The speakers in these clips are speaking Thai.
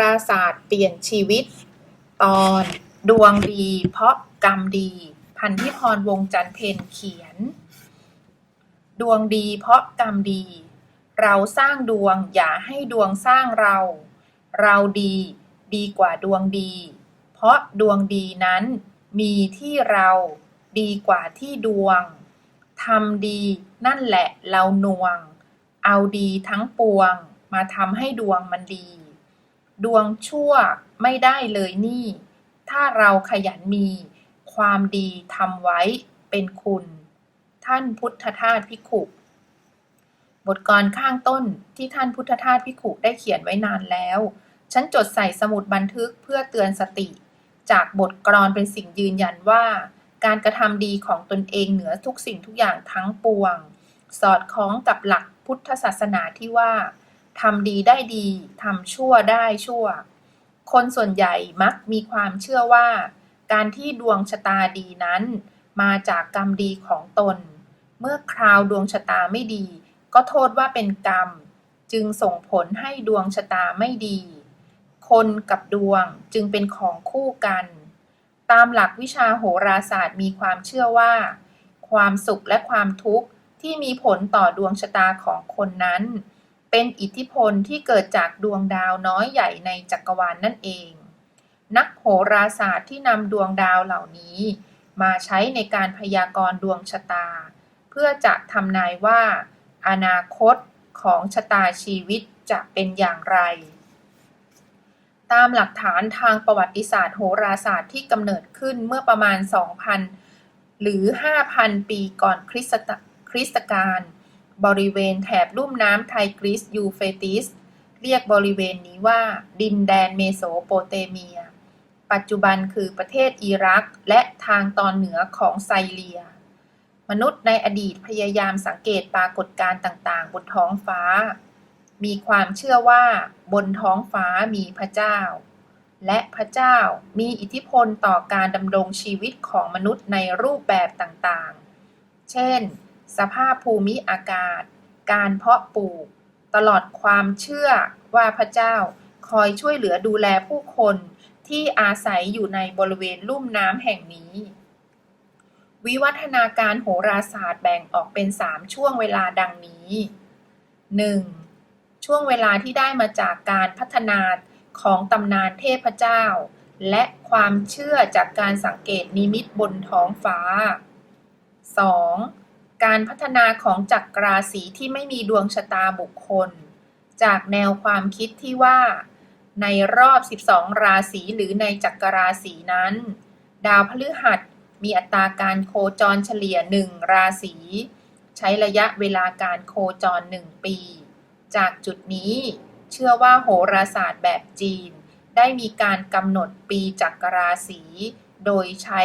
ราศาสตร์เปลี่ยนชีวิต ตอนดวงดีเพราะกรรมดี พันธิพรวงจันเพนเขียน ดวงดีเพราะกรรมดี เราสร้างดวงอย่าให้ดวงสร้างเรา เราดีดีกว่าดวงดี เพราะดวงดีนั้นมีที่เราดีกว่าที่ดวงทำดีนั่นแหละเรานวง เอาดีทั้งปวงมาทำให้ดวงมันดี ดวงชั่วไม่ได้เลยนี่ ถ้าเราขยันมี ความดีทำไว้เป็นคุณ ท่านพุทธทาสพิขุบทกรข้างต้นที่ท่านพุทธทาสพิขุได้เขียนไว้นานแล้ว ฉันจดใส่สมุดบันทึกเพื่อเตือนสติ จากบทกรเป็นสิ่งยืนยันว่า การกระทำดีของตนเองเหนือทุกสิ่งทุกอย่างทั้งปวง สอดคล้องกับหลักพุทธศาสนาที่ว่า ทำดีได้ดี ทำชั่วได้ชั่ว คนส่วนใหญ่มักมีความเชื่อว่า การที่ดวงชะตาดีนั้น มาจากกรรมดีของตน เมื่อคราวดวงชะตาไม่ดี ก็โทษว่าเป็นกรรม จึงส่งผลให้ดวงชะตาไม่ดี คนกับดวงจึงเป็นของคู่กัน ตามหลักวิชาโหราศาสตร์มีความเชื่อว่า ความสุขและความทุกข์ที่มีผลต่อดวงชะตาของคนนั้น เป็นอิทธิพลที่เกิดจากดวงดาวน้อยใหญ่ในจักรวาลนนั่นเอง นักโหราศาสตร์ที่นำดวงดาวเหล่านี้ มาใช้ในการพยากรณ์ดวงชะตา เพื่อจะทำนายว่า อนาคตของชะตาชีวิตจะเป็นอย่างไร ตามหลักฐานทางประวัติศาสตร์โหราศาสตร์ที่กำเนิดขึ้นเมื่อประมาณ 2,000 หรือ 5,000 ปีก่อนคริสตคริสตกาล บริเวณแถบลุ่มน้ำไทกริสยูเฟติส เรียกบริเวณนี้ว่า ดินแดนเมโสโปเตเมีย ปัจจุบันคือประเทศอิรัก และทางตอนเหนือของไซเลีย มนุษย์ในอดีตพยายามสังเกตปรากฏการณ์ต่างๆ บนท้องฟ้า มีความเชื่อว่าบนท้องฟ้ามีพระเจ้า และพระเจ้ามีอิทธิพลต่อการดำรงชีวิตของมนุษย์ในรูปแบบต่างๆ เช่น สภาพภูมิอากาศ การเพาะปลูก ตลอดความเชื่อว่าพระเจ้าคอยช่วยเหลือดูแลผู้คนที่อาศัยอยู่ในบริเวณลุ่มน้ำแห่งนี้ วิวัฒนาการโหราศาสตร์แบ่งออกเป็น 3 ช่วงเวลาดังนี้ 1. ช่วงเวลาที่ได้มาจากการพัฒนาของตำนานเทพเจ้า และความเชื่อจากการสังเกตนิมิตบนท้องฟ้า 2. การพัฒนาของจักรราศีที่ไม่มีดวงชะตาบุคคล จากแนวความคิดที่ว่า ในรอบ 12 ราศีหรือในจักรราศีนั้น ดาวพฤหัสมีอัตราการโคจรเฉลี่ย 1 ราศี ใช้ระยะเวลาการโคจร 1 ปี จากจุดนี้เชื่อว่าโหราศาสตร์แบบจีน ได้มีการกำหนดปีจักรราศี โดยใช้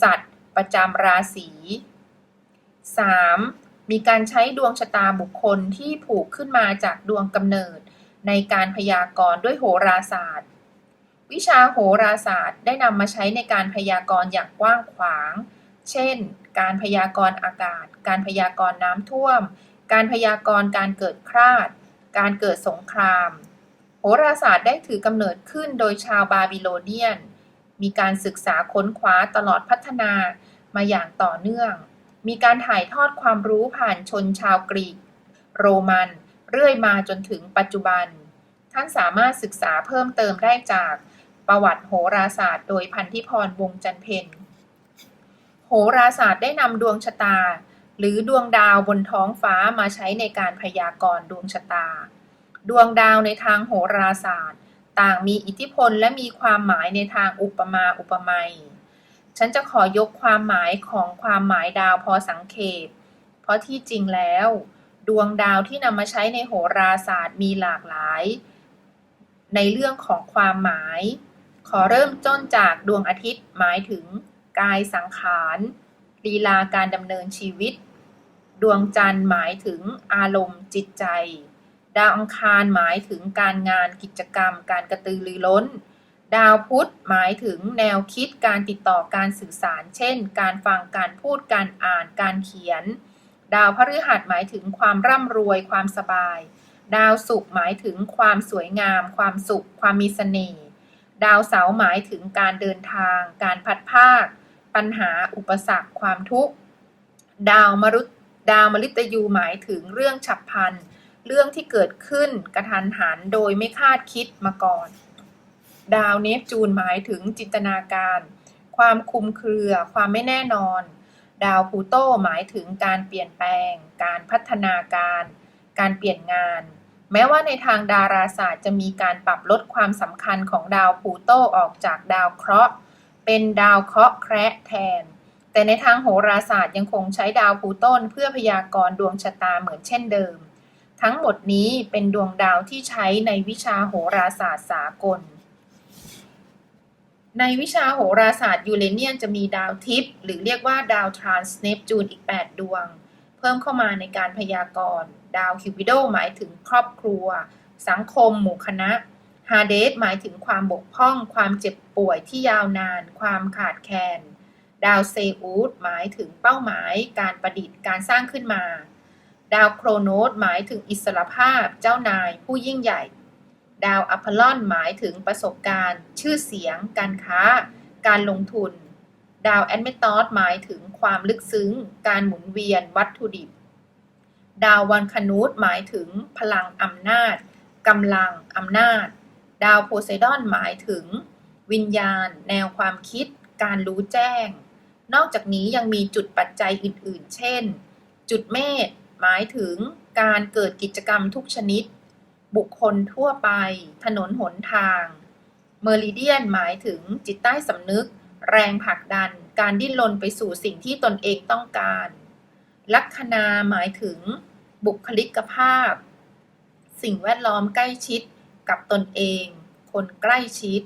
สัตว์ประจำราศี 3. มีการใช้ดวงชะตาบุคคลที่ผูกขึ้นมาจากดวงกำเนิด ในการพยากรณ์ด้วยโหราศาสตร์ วิชาโหราศาสตร์ได้นำมาใช้ในการพยากรณ์อย่างกว้างขวาง เช่น การพยากรณ์อากาศ การพยากรณ์น้ำท่วม การพยากรณ์การเกิดคราด การเกิดสงคราม โหราศาสตร์ได้ถือกำเนิดขึ้นโดยชาวบาบิโลเนียน มีการศึกษาค้นคว้าตลอดพัฒนามาอย่างต่อเนื่อง มีการถ่ายทอดความรู้ผ่านชนชาวกรีก โรมัน เรื่อยมาจนถึงปัจจุบัน ท่านสามารถศึกษาเพิ่มเติมได้จากประวัติโหราศาสตร์ โดยพันธิพรวงจันเพนโหราศาสตร์ได้นำดวงชะตา หรือดวงดาวบนท้องฟ้ามาใช้ในการพยากรณ์ดวงชะตา ดวงดาวในทางโหราศาสตร์ ต่างมีอิทธิพลและมีความหมายในทางอุปมาอุปไมย ฉันจะขอยกความหมายของความหมายดาวพอสังเขปเพราะที่จริงแล้ว ดวงดาวที่นำมาใช้ในโหราศาสตร์มีหลากหลาย ในเรื่องของความหมาย ขอเริ่มต้นจากดวงอาทิตย์หมายถึง กายสังขารลีลาการดำเนินชีวิต ดวงจันทร์หมายถึงอารมณ์จิตใจ ดาวอังคารหมายถึงการงานกิจกรรม การกระตือรือร้น ดาวพุธหมายถึงแนวคิดการติดต่อการสื่อสาร เช่น การฟังการพูดการอ่านการเขียน ดาวพฤหัสหมายถึงความร่ำรวยความสบาย ดาวศุกร์หมายถึงความสวยงาม ความสุข ความมีเสน่ห์ดาวเสาร์หมายถึงการเดินทาง การพัดภาค ปัญหาอุปสรรค ความทุกข์ดาวมรุตดาวมฤตยูหมายถึงเรื่องฉับพลันเรื่องที่เกิดขึ้นกระทันหันโดยไม่คาดคิดมาก่อน ดาวเนปจูนหมายถึงจินตนาการ ความคลุมเครือ ความไม่แน่นอน ดาวพูโตหมายถึงการเปลี่ยนแปลง การพัฒนาการ การเปลี่ยนงาน แม้ว่าในทางดาราศาสตร์จะมีการปรับลดความสำคัญของดาวพูโตออกจากดาวเคราะห์ เป็นดาวเคราะห์แคระแทน แต่ในทางโหราศาสตร์ยังคงใช้ดาวพูโตเพื่อพยากรณ์ดวงชะตาเหมือนเช่นเดิม ทั้งหมดนี้เป็นดวงดาวที่ใช้ในวิชาโหราศาสตร์สากล ในวิชาโหราศาสตร์ยูเรเนียนจะมีดาวทิพย์หรือเรียกว่าดาวทรานส์เนปจูนอีก 8 ดวง เพิ่มเข้ามาในการพยากรณ์ ดาวคิวบิโดหมายถึงครอบครัว สังคม หมู่คณะฮาเดสหมายถึงความบกพร่อง ความเจ็บป่วยที่ยาวนาน ความขาดแคลนดาวเซอูดหมายถึงเป้าหมาย การประดิษฐ์การสร้างขึ้นมา ดาวโครโนสหมายถึงอิสรภาพ เจ้านาย ผู้ยิ่งใหญ่ ดาวอัพลอนหมายถึงประสบการณ์ ชื่อเสียง การค้า การลงทุน ดาวแอนเมตอสหมายถึงความลึกซึ้ง การหมุนเวียนวัตถุดิบ ดาววันคนูตหมายถึงพลังอำนาจกำลังอำนาจ ดาวโพไซดอนหมายถึง วิญญาณ แนวความคิด การรู้แจ้ง นอกจากนี้ยังมีจุดปัจจัยอื่น ๆ เช่น จุดเมษหมายถึงการเกิดกิจกรรมทุกชนิด บุคคลทั่วไป ถนนหนทาง เมอริเดียนหมายถึงจิตใต้สำนึก แรงผลักดัน การดิ้นรนไปสู่สิ่งที่ตนเองต้องการ ลัคนาหมายถึง บุคลิกภาพ สิ่งแวดล้อมใกล้ชิดกับตนเอง คนใกล้ชิด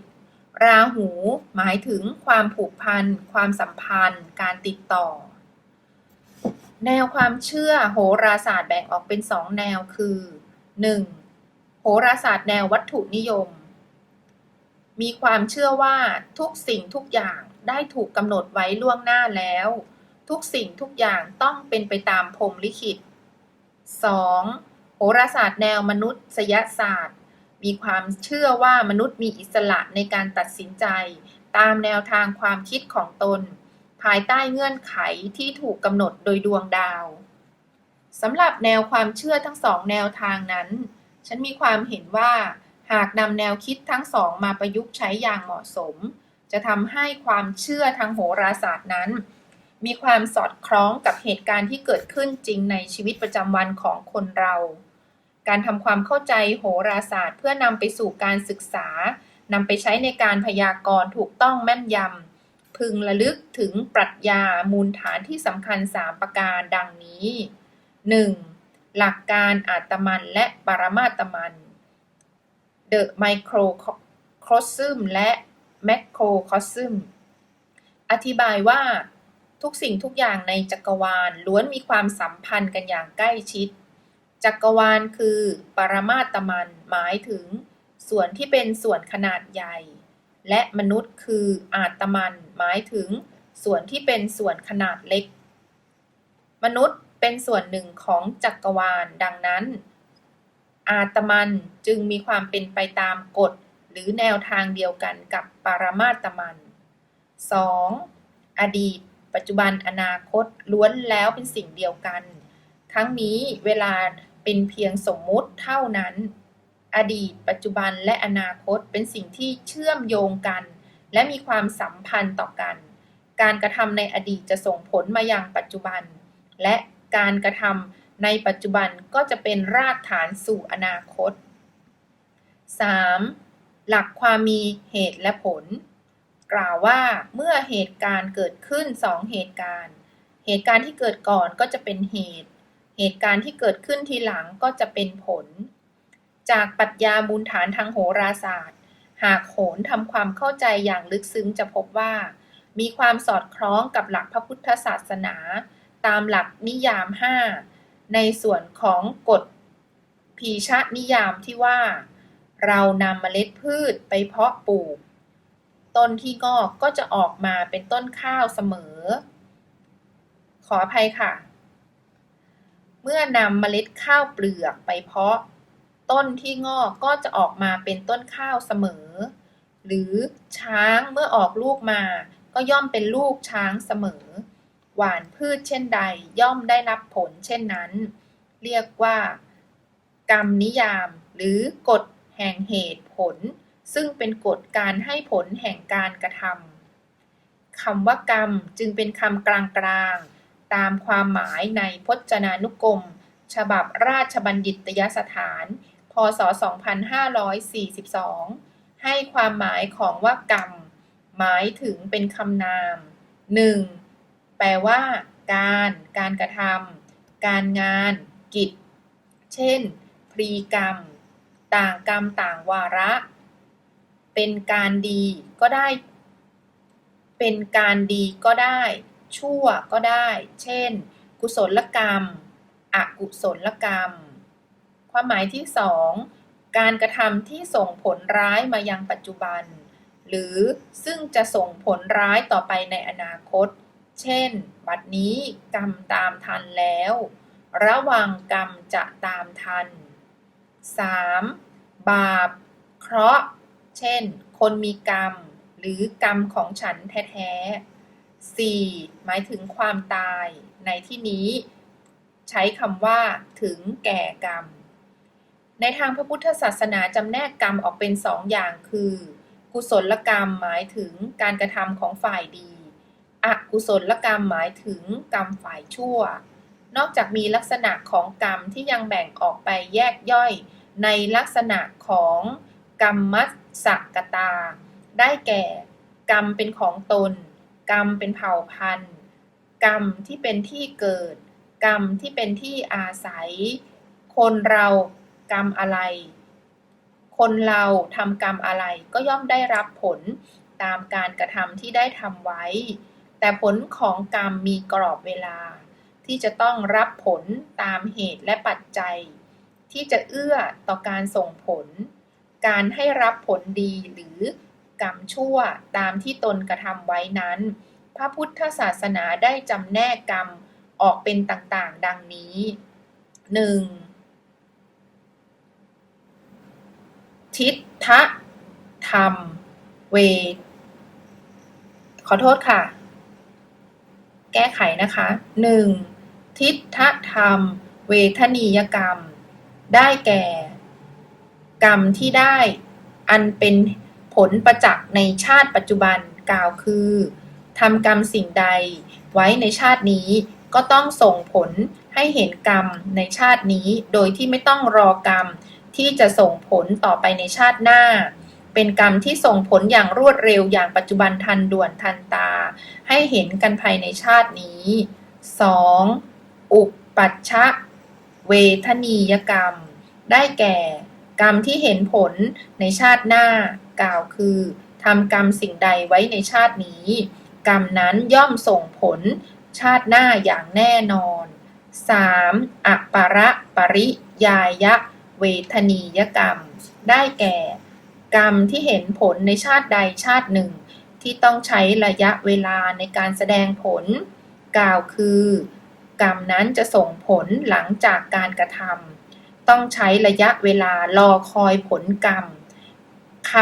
ราหู หมายถึงความผูกพัน ความสัมพันธ์ การติดต่อ แนวความเชื่อโหราศาสตร์แบ่งออกเป็นสองแนวคือ 1. โหราศาสตร์แนววัตถุนิยม มีความเชื่อว่าทุกสิ่งทุกอย่างได้ถูกกำหนดไว้ล่วงหน้าแล้ว ทุกสิ่งทุกอย่างต้องเป็นไปตามพรหมลิขิต 2. โหราศาสตร์แนวมนุษยศาสตร์ มีความเชื่อว่ามนุษย์มีอิสระในการตัดสินใจ ตามแนวทางความคิดของตน ภายใต้เงื่อนไขที่ถูกกำหนดโดยดวงดาวสำหรับแนวความเชื่อทั้งสองแนวทางนั้น ฉันมีความเห็นว่า หากนำแนวคิดทั้งสองมาประยุกต์ใช้อย่างเหมาะสม จะทำให้ความเชื่อทางโหราศาสตร์นั้น มีความสอดคล้องกับเหตุการณ์ที่เกิดขึ้นจริงในชีวิตประจำวันของคนเรา การทำความเข้าใจโหราศาสตร์ เพื่อนำไปสู่การศึกษานำไปใช้ในการพยากรณ์ถูกต้องแม่นยำ พึงระลึกถึงปรัชญามูลฐานที่สำคัญ 3 ประการดังนี้ 1. หลักการอาตมันและปรมาตมัน The Microcosm และ Macrocosm อธิบายว่าทุกสิ่งทุกอย่างในจักรวาลล้วนมีความสัมพันธ์กันอย่างใกล้ชิด จักรวาลคือปรมาตมันหมายถึง ส่วนที่เป็นส่วนขนาดใหญ่ และมนุษย์คืออาตมันหมายถึง ส่วนที่เป็นส่วนขนาดเล็ก มนุษย์ เป็นส่วนหนึ่งของจักรวาล ดังนั้น อาตมันจึงมีความเป็นไปตามกฎ หรือแนวทางเดียวกันกับปรมาตมัน 2. อดีต ปัจจุบันอนาคตล้วนแล้วเป็นสิ่งเดียวกัน ทั้งนี้เวลาเป็นเพียงสมมุติเท่านั้น อดีต ปัจจุบันและอนาคตเป็นสิ่งที่เชื่อมโยงกัน และมีความสัมพันธ์ต่อกัน การกระทำในอดีตจะส่งผลมายังปัจจุบัน และ การกระทำในปัจจุบันก็จะเป็นรากฐานสู่อนาคต 3. หลักความมีเหตุและผล กล่าวว่าเมื่อเหตุการณ์เกิดขึ้นสองเหตุการณ์ เหตุการณ์ที่เกิดก่อนก็จะเป็นเหตุ เหตุการณ์ที่เกิดขึ้นทีหลังก็จะเป็นผล จากปรัชญามูลฐานทางโหราศาสตร์ หากโหนทำความเข้าใจอย่างลึกซึ้งจะพบว่า มีความสอดคล้องกับหลักพระพุทธศาสนา ตามหลักนิยาม 5 ในส่วนของกฎพีชะนิยามที่ว่า เรานำเมล็ดพืชไปเพาะปลูก ต้นที่งอกก็จะออกมาเป็นต้นข้าวเสมอ ขออภัยค่ะ เมื่อนำเมล็ดข้าวเปลือกไปเพาะ ต้นที่งอกก็จะออกมาเป็นต้นข้าวเสมอ หรือช้างเมื่อออกลูกมาก็ย่อมเป็นลูกช้างเสมอ หว่านพืชเช่นใดย่อมได้รับผลเช่นนั้น เรียกว่า กรรมนิยาม หรือกฎแห่งเหตุผล ซึ่งเป็นกฎการให้ผลแห่งการกระทำคำว่ากรรมจึงเป็นคำกลางๆ ตามความหมายในพจนานุกรม ฉบับราชบัณฑิตยสถาน พศ 2542 ให้ความหมายของว่ากรรม หมายถึงเป็นคำนาม 1. แปลว่า การ การกระทำการงาน กิจ เช่น พรีกรรม ต่างกรรมต่างวาระ เป็นการดีก็ได้ เป็นการดีก็ได้ ชั่วก็ได้ เช่น กุศลกรรม อกุศลกรรม ความหมายที่สองการกระทำที่ส่งผลร้ายมายังปัจจุบัน หรือซึ่งจะส่งผลร้ายต่อไปในอนาคต เช่น บัดนี้กรรมตามทันแล้ว ระวังกรรมจะตามทัน 3. บาป เคราะห์ เช่น คนมีกรรม หรือกรรมของฉันแท้ๆ 4. หมายถึงความตาย ในที่นี้ใช้คำว่าถึงแก่กรรม ในทางพระพุทธศาสนาจำแนกกรรมออกเป็นสองอย่างคือ กุศลกรรมหมายถึงการกระทำของฝ่ายดี อกุศลกรรมหมายถึงกรรมฝ่ายชั่ว นอกจากมีลักษณะของกรรมที่ยังแบ่งออกไปแยกย่อย ในลักษณะของกรรมมัสสกตา ได้แก่ กรรมเป็นของตน กรรมเป็นเผ่าพันธุ์ กรรมที่เป็นที่เกิด กรรมที่เป็นที่อาศัย คนเรากรรมอะไร คนเราทำกรรมอะไรก็ย่อมได้รับผลตามการกระทำที่ได้ทำไว้ แต่ผลของกรรมมีกรอบเวลา ที่จะต้องรับผลตามเหตุและปัจจัย ที่จะเอื้อต่อการส่งผล การให้รับผลดีหรือกรรมชั่วตามที่ตนกระทำไว้นั้น พระพุทธศาสนาได้จำแนกกรรมออกเป็นต่างๆ ดังนี้ 1. ทิฏฐธรรม เว ขอโทษค่ะ แก้ไขนะคะ 1. ทิฏฐธรรม เวทนียกรรม ได้แก่ กรรมที่ได้อันเป็นผลประจักษ์ในชาติปัจจุบันกล่าวคือทำกรรมสิ่งใดไว้ในชาตินี้ก็ต้องส่งผลให้เห็นกรรมในชาตินี้ โดยที่ไม่ต้องรอกรรมที่จะส่งผลต่อไปในชาติหน้า เป็นกรรมที่ส่งผลอย่างรวดเร็วอย่างปัจจุบันทันด่วนทันตา ให้เห็นกันภายในชาตินี้ 2. อุปปัชชะเวทนียกรรม ได้แก่ กรรมที่เห็นผลในชาติหน้ากล่าวคือทำกรรมสิ่งใดไว้ในชาตินี้ กรรมนั้นย่อมส่งผลชาติหน้าอย่างแน่นอน 3. อัปประปริยายะ เวทนียกรรม ได้แก่ กรรมที่เห็นผลในชาติใดชาติหนึ่ง ที่ต้องใช้ระยะเวลาในการแสดงผล กล่าวคือ กรรมนั้นจะส่งผลหลังจากการกระทำต้องใช้ระยะเวลารอคอยผลกรรมค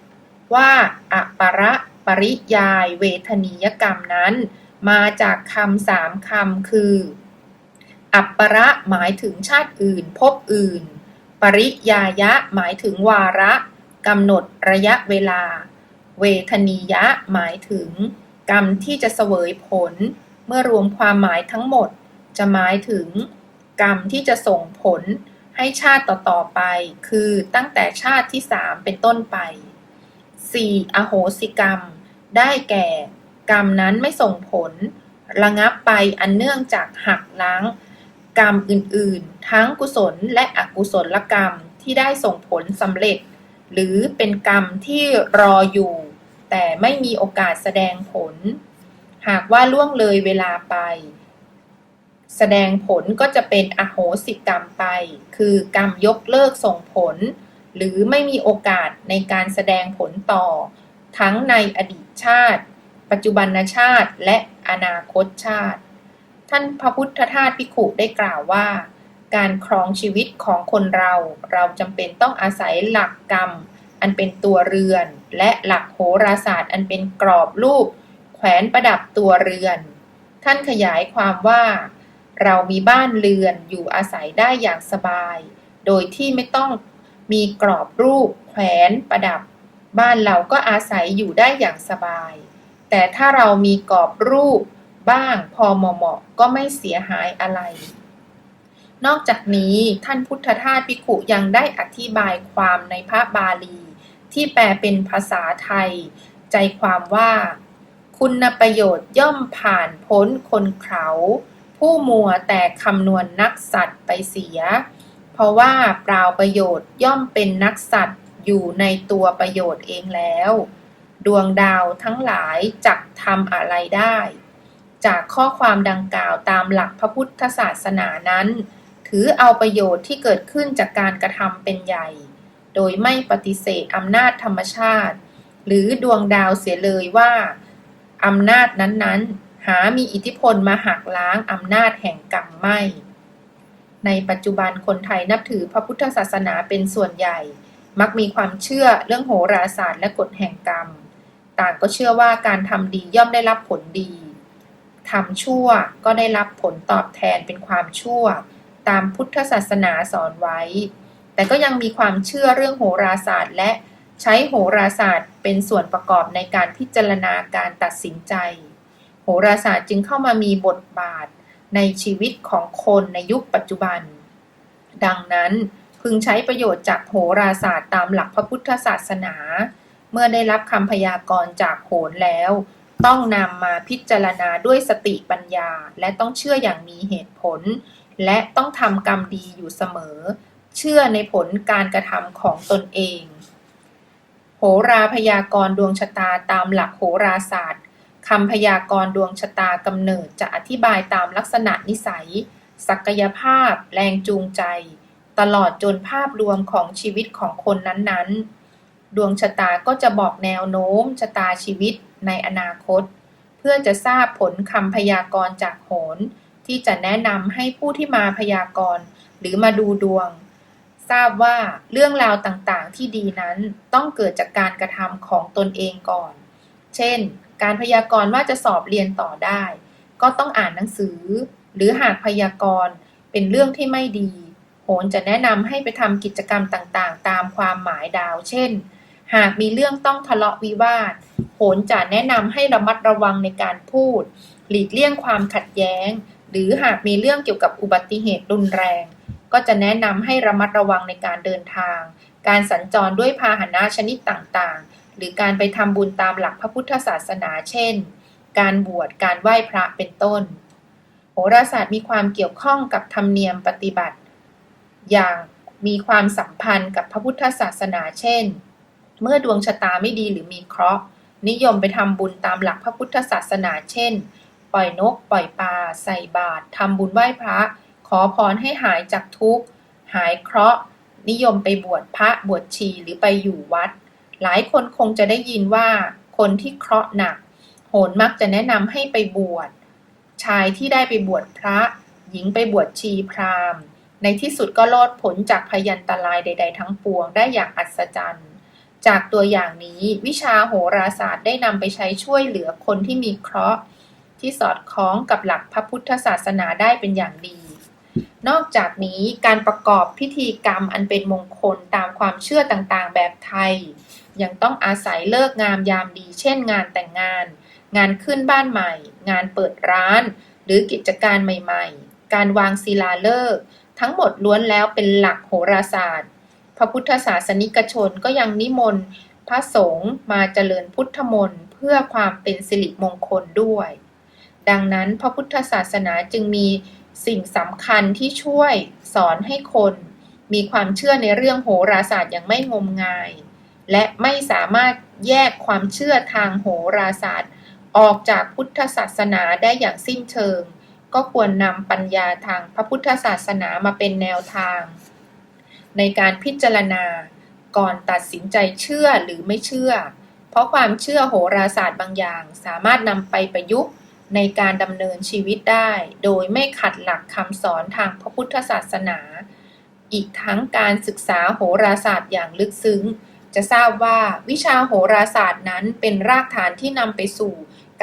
ำว่าอัปประปริยายเวทนียกรรมนั้น มาจากคำสามคำคือ อัปประหมายถึงชาติอื่นภพอื่น ปริยายะหมายถึงวาระ กำหนดระยะเวลา เวทนียะหมายถึง กรรมที่จะเสวยผล เมื่อรวมความหมายทั้งหมด จะหมายถึง กรรมที่จะส่งผลให้ชาติต่อๆไป คือตั้งแต่ชาติที่สามเป็นต้นไป 4. อโหสิกรรม ได้แก่ กรรมนั้นไม่ส่งผล ระงับไปอันเนื่องจากหักล้าง กรรมอื่นๆ ทั้งกุศลและอกุศลกรรมที่ได้ส่งผลสำเร็จ หรือเป็นกรรมที่รออยู่ แต่ไม่มีโอกาสแสดงผล หากว่าล่วงเลยเวลาไป แสดงผลก็จะเป็นอโหสิกรรมไป คือกรรมยกเลิกส่งผล หรือไม่มีโอกาสในการแสดงผลต่อ ทั้งในอดีตชาติ ปัจจุบันชาติและอนาคตชาติ ท่านพระพุทธทาสพิขุได้กล่าวว่า การครองชีวิตของคนเรา เราจำเป็นต้องอาศัยหลักกรรม อันเป็นตัวเรือน และหลักโหราศาสตร์ อันเป็นกรอบรูป แขวนประดับตัวเรือน ท่านขยายความว่า เรามีบ้านเรือนอยู่อาศัยได้อย่างสบาย โดยที่ไม่ต้องมีกรอบรูป แขวนประดับ บ้านเราก็อาศัยอยู่ได้อย่างสบาย แต่ถ้าเรามีกรอบรูปบ้างพอเหมาะก็ไม่เสียหายอะไร นอกจากนี้ท่านพุทธทาสภิกขุยังได้อธิบายความในพระบาลี ที่แปลเป็นภาษาไทย ใจความว่า คุณประโยชน์ย่อมผ่านพ้นคนเขาผู้มัวแต่คำนวณนักสัตว์ไปเสีย เพราะว่าเปล่าประโยชน์ย่อมเป็นนักสัตว์อยู่ในตัวประโยชน์เองแล้ว ดวงดาวทั้งหลายจักทำอะไรได้ จากข้อความดังกล่าวตามหลักพระพุทธศาสนานั้น ถือเอาประโยชน์ที่เกิดขึ้นจากการกระทำเป็นใหญ่ โดยไม่ปฏิเสธอำนาจธรรมชาติ หรือดวงดาวเสียเลยว่าอำนาจนั้นๆ หามีอิทธิพลมาหักล้างอำนาจแห่งกรรมไม่ ในปัจจุบันคนไทยนับถือพระพุทธศาสนาเป็นส่วนใหญ่ มักมีความเชื่อเรื่องโหราศาสตร์และกฎแห่งกรรม ต่างก็เชื่อว่าการทำดีย่อมได้รับผลดีทำชั่วก็ได้รับผลตอบแทนเป็นความชั่ว ตามพุทธศาสนาสอนไว้ แต่ก็ยังมีความเชื่อเรื่องโหราศาสตร์ และใช้โหราศาสตร์เป็นส่วนประกอบในการพิจารณาการตัดสินใจ โหราศาสตร์จึงเข้ามามีบทบาทในชีวิตของคนในยุคปัจจุบัน ดังนั้นพึงใช้ประโยชน์จากโหราศาสตร์ตามหลักพระพุทธศาสนา เมื่อได้รับคำพยากรณ์จากโหรแล้ว ต้องนำมาพิจารณาด้วยสติปัญญา และต้องเชื่ออย่างมีเหตุผล และต้องทำกรรมดีอยู่เสมอ เชื่อในผลการกระทำของตนเอง โหราพยากรณ์ดวงชะตาตามหลักโหราศาสตร์คำพยากรณ์ดวงชะตากำเนิดจะอธิบายตามลักษณะนิสัย ศักยภาพ แรงจูงใจ ตลอดจนภาพรวมของชีวิตของคนนั้นๆ ดวงชะตาก็จะบอกแนวโน้มชะตาชีวิตในอนาคต เพื่อจะทราบผลคำพยากรณ์จากโหร ที่จะแนะนำให้ผู้ที่มาพยากรณ์หรือมาดูดวง ทราบว่าเรื่องราวต่างๆ ที่ดีนั้นต้องเกิดจากการกระทำของตนเองก่อน เช่น การพยากรณ์ว่าจะสอบเรียนต่อได้ ก็ต้องอ่านหนังสือ หรือหากพยากรณ์เป็นเรื่องที่ไม่ดีโหรจะแนะนำให้ไปทำกิจกรรมต่างๆ ตามความหมายดาว เช่น หากมีเรื่องต้องทะเลาะวิวาทโหรจะแนะนำให้ระมัดระวังในการพูด หลีกเลี่ยงความขัดแย้ง หรือหากมีเรื่องเกี่ยวกับอุบัติเหตุรุนแรง ก็จะแนะนำให้ระมัดระวังในการเดินทาง การสัญจรด้วยพาหนะชนิดต่างๆ หรือการไปทำบุญตามหลักพระพุทธศาสนาเช่น การบวช การไหว้พระเป็นต้น โหราศาสตร์มีความเกี่ยวข้องกับธรรมเนียมปฏิบัติ อย่างมีความสัมพันธ์กับพระพุทธศาสนาเช่น เมื่อดวงชะตาไม่ดีหรือมีเคราะห์นิยมไปทำบุญตามหลักพระพุทธศาสนาเช่น ปล่อยนก ปล่อยปลา ใส่บาตรทำบุญไหว้พระ ขอพรให้หายจากทุกข์ หายเคราะห์ นิยมไปบวชพระบวชชีหรือไปอยู่วัด หลายคนคงจะได้ยินว่าคนที่เคราะห์หนัก โหรมักจะแนะนำให้ไปบวช ชายที่ได้ไปบวชพระ หญิงไปบวชชีพราหมณ์ ในที่สุดก็รอดผลจากพยันตรายใด ๆ ทั้งปวงได้อย่างอัศจรรย์จากตัวอย่างนี้วิชาโหราศาสตร์ได้นำไปใช้ช่วยเหลือคนที่มีเคราะห์ ที่สอดคล้องกับหลักพระพุทธศาสนาได้เป็นอย่างดี นอกจากนี้การประกอบพิธีกรรมอันเป็นมงคลตามความเชื่อต่างๆ แบบไทย ยังต้องอาศัยเลิกงามยามดี เช่นงานแต่งงาน งานขึ้นบ้านใหม่ งานเปิดร้าน หรือกิจการใหม่ๆ การวางศิลาฤกษ์ทั้งหมดล้วนแล้วเป็นหลักโหราศาสตร์ พระพุทธศาสนิกชนก็ยังนิมนต์พระสงฆ์มาเจริญพุทธมนต์เพื่อความเป็นสิริมงคลด้วย ดังนั้นพระพุทธศาสนาจึงมีสิ่งสำคัญที่ช่วยสอนให้คน มีความเชื่อในเรื่องโหราศาสตร์อย่างไม่งมงาย และไม่สามารถแยกความเชื่อทางโหราศาสตร์ ออกจากพุทธศาสนาได้อย่างสิ้นเชิง ก็ควรนำปัญญาทางพระพุทธศาสนามาเป็นแนวทาง ในการพิจารณาก่อนตัดสินใจเชื่อหรือไม่เชื่อ เพราะความเชื่อโหราศาสตร์บางอย่าง สามารถนำไปประยุกต์ ในการดำเนินชีวิตได้ โดยไม่ขัดหลักคำสอนทางพระพุทธศาสนา อีกทั้งการศึกษาโหราศาสตร์อย่างลึกซึ้ง จะทราบว่าวิชาโหราศาสตร์นั้นเป็นรากฐานที่นำไปสู่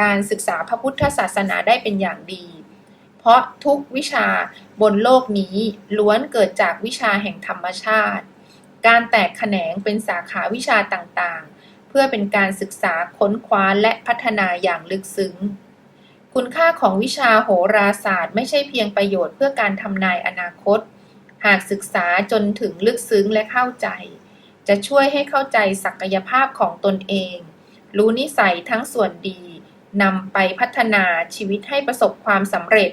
การศึกษาพระพุทธศาสนาได้เป็นอย่างดี เพราะทุกวิชาบนโลกนี้ล้วนเกิดจากวิชาแห่งธรรมชาติ การแตกแขนงเป็นสาขาวิชาต่างๆ เพื่อเป็นการศึกษาค้นคว้าและพัฒนาอย่างลึกซึ้ง คุณค่าของวิชาโหราศาสตร์ ไม่ใช่เพียงประโยชน์เพื่อการทำนายอนาคต หากศึกษาจนถึงลึกซึ้งและเข้าใจ จะช่วยให้เข้าใจศักยภาพของตนเอง รู้นิสัยทั้งส่วนดีนำไปพัฒนาชีวิตให้ประสบความสำเร็จ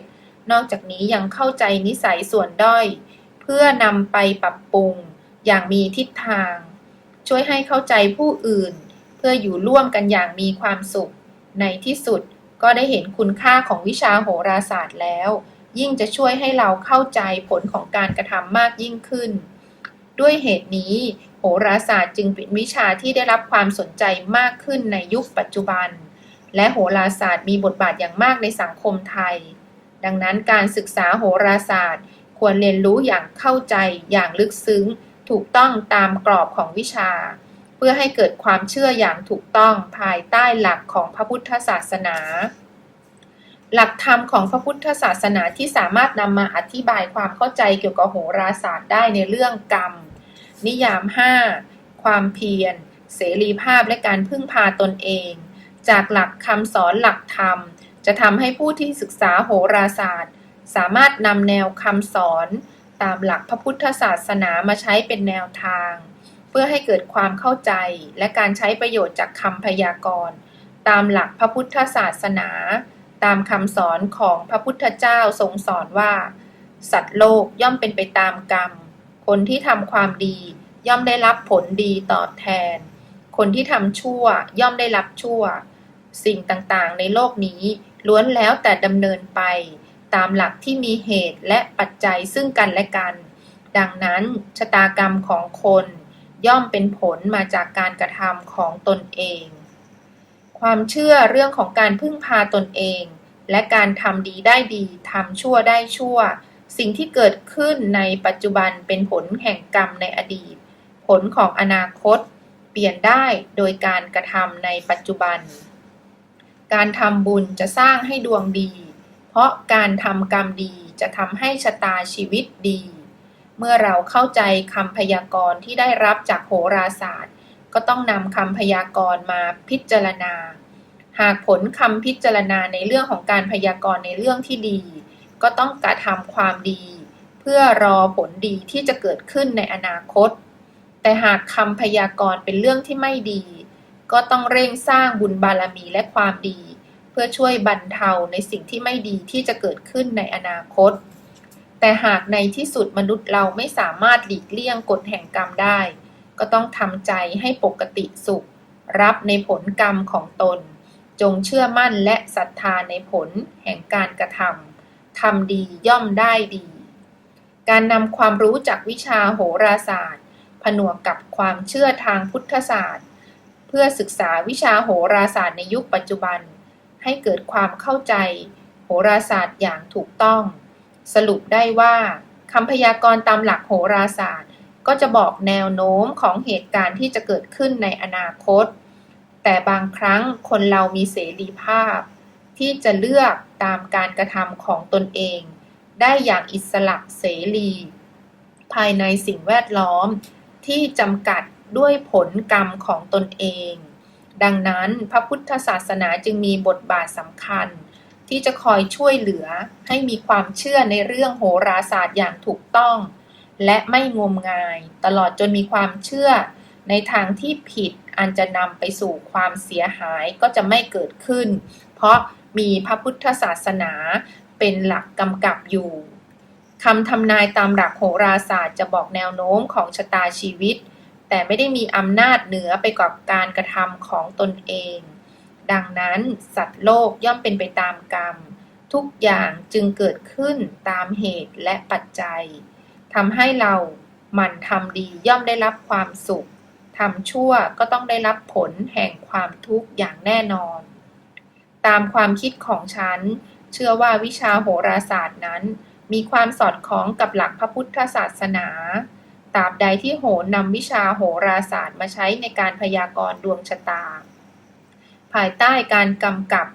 นอกจากนี้ยังเข้าใจนิสัยส่วนด้อย เพื่อนำไปปรับปรุง อย่างมีทิศทาง ช่วยให้เข้าใจผู้อื่น เพื่ออยู่ร่วมกันอย่างมีความสุข ในที่สุด ก็ได้เห็นคุณค่าของวิชาโหราศาสตร์แล้ว ยิ่งจะช่วยให้เราเข้าใจผลของการกระทำมากยิ่งขึ้น ด้วยเหตุนี้ โหราศาสตร์จึงเป็นวิชาที่ได้รับความสนใจมากขึ้นในยุคปัจจุบัน และโหราศาสตร์มีบทบาทอย่างมากในสังคมไทย ดังนั้นการศึกษาโหราศาสตร์ ควรเรียนรู้อย่างเข้าใจอย่างลึกซึ้ง ถูกต้องตามกรอบของวิชา เพื่อให้เกิดความเชื่ออย่างถูกต้องภายใต้หลักของพระพุทธศาสนา หลักธรรมของพระพุทธศาสนาที่สามารถนำมาอธิบายความเข้าใจเกี่ยวกับโหราศาสตร์ได้ในเรื่องกรรม นิยาม 5 ความเพียร เสรีภาพและการพึ่งพาตนเอง จากหลักคำสอนหลักธรรม จะทำให้ผู้ที่ศึกษาโหราศาสตร์ สามารถนำแนวคำสอน ตามหลักพระพุทธศาสนามาใช้เป็นแนวทาง พื่อให้เกิดความเข้าใจและการใช้ประโยชน์จากคำพยากรณ์ ตามหลักพระพุทธศาสนา ตามคำสอนของพระพุทธเจ้าทรงสอนว่า สัตว์โลกย่อมเป็นไปตามกรรม คนที่ทำความดีย่อมได้รับผลดีตอบแทน คนที่ทำชั่วย่อมได้รับชั่ว สิ่งต่างๆ ในโลกนี้ล้วนแล้วแต่ดำเนินไป ตามหลักที่มีเหตุและปัจจัยซึ่งกันและกัน ดังนั้นชะตากรรมของคน ย่อมเป็นผลมาจากการกระทำของตนเอง ความเชื่อเรื่องของการพึ่งพาตนเอง และการทำดีได้ดีทำชั่วได้ชั่ว สิ่งที่เกิดขึ้นในปัจจุบันเป็นผลแห่งกรรมในอดีต ผลของอนาคต เปลี่ยนได้โดยการกระทำในปัจจุบัน การทำบุญจะสร้างให้ดวงดี เพราะการทำกรรมดีจะทำให้ชะตาชีวิตดี เมื่อเราเข้าใจคำพยากรณ์ที่ได้รับจากโหราศาสตร์ ก็ต้องนำคำพยากรณ์มาพิจารณา หากผลคำพิจารณาในเรื่องของการพยากรณ์ในเรื่องที่ดี ก็ต้องกระทำความดี เพื่อรอผลดีที่จะเกิดขึ้นในอนาคต แต่หากคำพยากรณ์เป็นเรื่องที่ไม่ดี ก็ต้องเร่งสร้างบุญบารมีและความดี เพื่อช่วยบรรเทาในสิ่งที่ไม่ดีที่จะเกิดขึ้นในอนาคต แต่หากในที่สุดมนุษย์เราไม่สามารถหลีกเลี่ยงกฎแห่งกรรมได้ ก็ต้องทำใจให้ปกติสุข รับในผลกรรมของตน จงเชื่อมั่นและศรัทธาในผลแห่งการกระทำทำดีย่อมได้ดี การนำความรู้จากวิชาโหราศาสตร์ ผนวกกับความเชื่อทางพุทธศาสตร์ เพื่อศึกษาวิชาโหราศาสตร์ในยุคปัจจุบัน ให้เกิดความเข้าใจ โหราศาสตร์อย่างถูกต้อง สรุปได้ว่าคำพยากรณ์ตามหลักโหราศาสตร์ ก็จะบอกแนวโน้มของเหตุการณ์ที่จะเกิดขึ้นในอนาคต แต่บางครั้งคนเรามีเสรีภาพ ที่จะเลือกตามการกระทำของตนเอง ได้อย่างอิสระเสรี ภายในสิ่งแวดล้อม ที่จำกัดด้วยผลกรรมของตนเอง ดังนั้นพระพุทธศาสนาจึงมีบทบาทสำคัญ ที่จะคอยช่วยเหลือให้มีความเชื่อในเรื่องโหราศาสตร์อย่างถูกต้อง และไม่งมงาย ตลอดจนมีความเชื่อในทางที่ผิดอันจะนำไปสู่ความเสียหายก็จะไม่เกิดขึ้น เพราะมีพระพุทธศาสนาเป็นหลักกำกับอยู่คำทำนายตามหลักโหราศาสตร์จะบอกแนวโน้มของชะตาชีวิต แต่ไม่ได้มีอำนาจเหนือไปกว่าการกระทำของตนเอง ดังนั้นสัตว์โลกย่อมเป็นไปตามกรรม ทุกอย่างจึงเกิดขึ้นตามเหตุและปัจจัยทำให้เราหมั่นทำดีย่อมได้รับความสุขทำชั่วก็ต้องได้รับผลแห่งความทุกข์อย่างแน่นอน ตามความคิดของฉัน เชื่อว่าวิชาโหราศาสตร์นั้น มีความสอดคล้องกับหลักพระพุทธศาสนาตราบใดที่โหนนำวิชาโหราศาสตร์มาใช้ในการพยากรณ์ดวงชะตา ภายใต้การกำกับ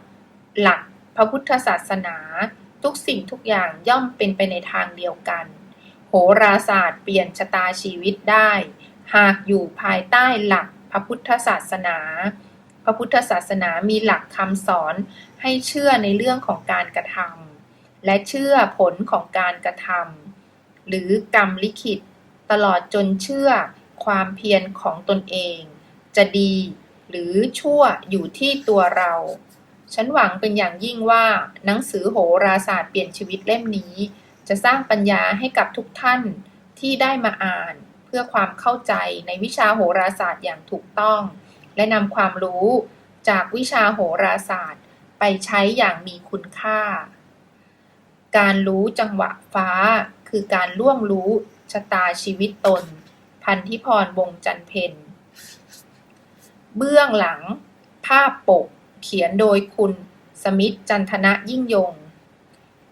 หลักพระพุทธศาสนา ทุกสิ่งทุกอย่างย่อมเป็นไปในทางเดียวกัน โหราศาสตร์เปลี่ยนชะตาชีวิตได้ หากอยู่ภายใต้หลักพระพุทธศาสนา พระพุทธศาสนามีหลักคำสอนให้เชื่อในเรื่องของการกระทำและเชื่อผลของการกระทำหรือกรรมลิขิต ตลอดจนเชื่อความเพียรของตนเอง จะดี หรือชั่วอยู่ที่ตัวเรา ฉันหวังเป็นอย่างยิ่งว่า หนังสือโหราศาสตร์เปลี่ยนชีวิตเล่มนี้ จะสร้างปัญญาให้กับทุกท่านที่ได้มาอ่าน เพื่อความเข้าใจในวิชาโหราศาสตร์อย่างถูกต้อง และนำความรู้จากวิชาโหราศาสตร์ไปใช้อย่างมีคุณค่า การรู้จังหวะฟ้า คือการล่วงรู้ชะตาชีวิตตน พันธิพรวงจันเพน เบื้องหลัง ภาพปก เขียนโดยคุณ สมิทธจันทนะยิ่งยง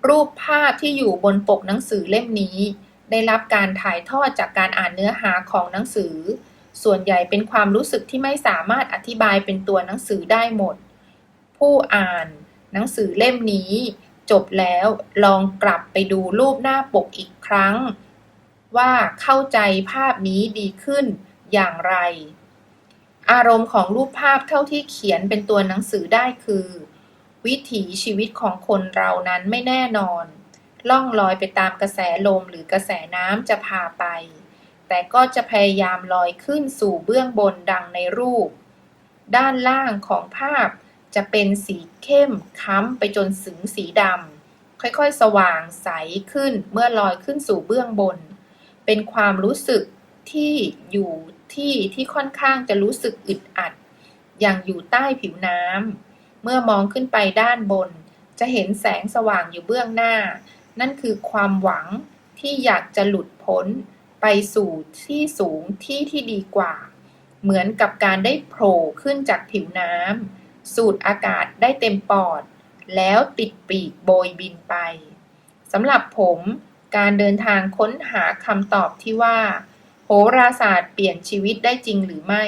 รูปภาพที่อยู่บนปกหนังสือเล่มนี้ ได้รับการถ่ายทอดจากการอ่านเนื้อหาของหนังสือ ส่วนใหญ่เป็นความรู้สึกที่ไม่สามารถอธิบายเป็นตัวหนังสือได้หมด ผู้อ่าน หนังสือเล่มนี้ จบแล้วลองกลับไปดูรูปหน้าปกอีกครั้ง ว่าเข้าใจภาพนี้ดีขึ้นอย่างไร อารมณ์ของรูปภาพเท่าที่เขียนเป็นตัวหนังสือได้คือ วิถีชีวิตของคนเรานั้นไม่แน่นอน ล่องลอยไปตามกระแสลมหรือกระแสน้ำจะพาไป แต่ก็จะพยายามลอยขึ้นสู่เบื้องบนดังในรูป ด้านล่างของภาพจะเป็นสีเข้มค้ำไปจนถึงสีดำค่อยๆ สว่างใสขึ้นเมื่อลอยขึ้นสู่เบื้องบน เป็นความรู้สึกที่อยู่ ที่ที่ค่อนข้างจะรู้สึกอึดอัด อย่างอยู่ใต้ผิวน้ำเมื่อมองขึ้นไปด้านบน จะเห็นแสงสว่างอยู่เบื้องหน้า นั่นคือความหวังที่อยากจะหลุดพ้น ไปสู่ที่สูงที่ที่ดีกว่า เหมือนกับการได้โผล่ขึ้นจากผิวน้ำสูดอากาศได้เต็มปอด แล้วติดปีกโบยบินไปสำหรับผมการเดินทางค้นหาคำตอบที่ว่า โหราศาสตร์เปลี่ยนชีวิตได้จริงหรือไม่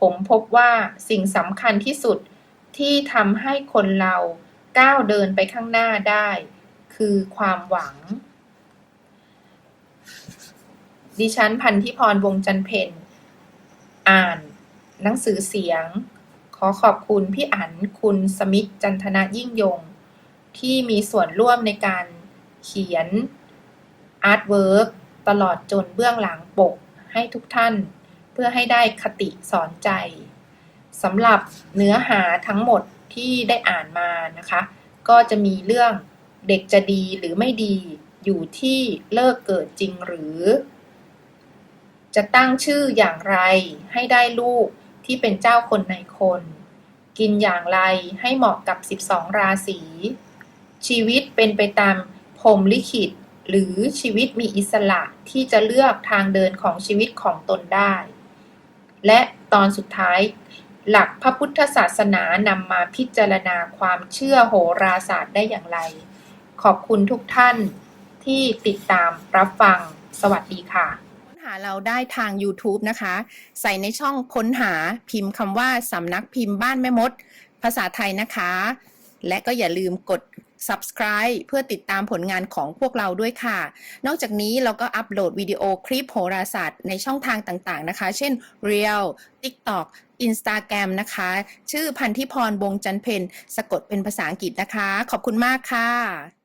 ผมพบว่าสิ่งสำคัญที่สุดที่ทำให้คนเราก้าวเดินไปข้างหน้าได้ คือความหวัง ดิฉันพันธิพรวงจันเพนอ่าน หนังสือเสียง ขอขอบคุณพี่อั๋นคุณสมิทธจันทนะยิ่งยง ที่มีส่วนร่วมในการเขียนอาร์ตเวิร์กตลอดจนเบื้องหลังปก ให้ทุกท่าน เพื่อให้ได้คติสอนใจสำหรับเนื้อหาทั้งหมดที่ได้อ่านมานะคะ ก็จะมีเรื่องเด็กจะดีหรือไม่ดีอยู่ที่เลิกเกิดจริงหรือ จะตั้งชื่ออย่างไรให้ได้ลูกที่เป็นเจ้าคนในคน กินอย่างไรให้เหมาะกับ 12 ราศีชีวิตเป็นไปตามพรหมลิขิต หรือชีวิตมีอิสระที่จะเลือกทางเดินของชีวิตของตนได้ และตอนสุดท้าย หลักพระพุทธศาสนานำมาพิจารณาความเชื่อโหราศาสตร์ได้อย่างไร ขอบคุณทุกท่านที่ติดตามรับฟังสวัสดีค่ะค้นหาเราได้ทาง YouTube นะคะ ใส่ในช่องค้นหาพิมพ์คำว่าสำนักพิมพ์บ้านแม่มด ภาษาไทยนะคะ และก็อย่าลืมกด subscribe เพื่อติดตามผลงานของพวกเราด้วยค่ะ นอกจากนี้เราก็อัปโหลดวิดีโอคลิปโหราศาสตร์ในช่องทางต่างๆนะคะ เช่น Real TikTok Instagram นะคะ ชื่อพันธิพรวงจันเพนสะกดเป็นภาษาอังกฤษนะคะ ขอบคุณมากค่ะ